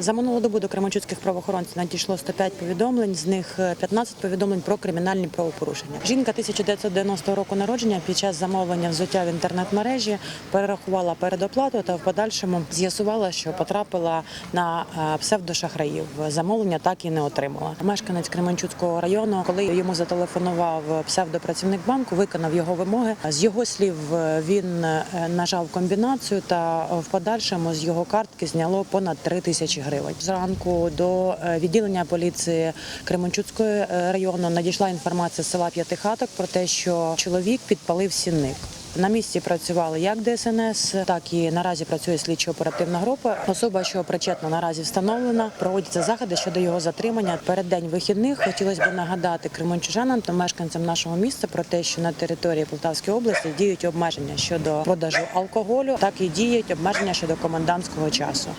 За минулу добу до кременчуцьких правоохоронців надійшло 105 повідомлень, з них е, 15 повідомлень про кримінальні правопорушення. Жінка 1990 року народження під час замовлення взуття в інтернет-мережі перерахувала передоплату та в подальшому з'ясувала, що потрапила на е, псевдошахраїв. Замовлення так і не отримала. Мешканець Кременчуцького району, коли йому зателефонував псевдопрацівник банку, виконав його вимоги. З його слів е, він е, нажав комбінацію та в подальшому з його картки зняло понад 3 тисячі гривень. Зранку до е, відділення поліції Кременчуцького е, району надійшла інформація з села П'ятихаток про те, що чоловік підпалив сінник. На місці працювали як ДСНС, так і наразі працює слідчо-оперативна група. Особа, що причетна наразі встановлена, проводяться заходи щодо його затримання. Перед день вихідних хотілося б нагадати кременчужанам та мешканцям нашого міста про те, що на території Полтавської області діють обмеження щодо продажу алкоголю, так і діють обмеження щодо комендантського часу.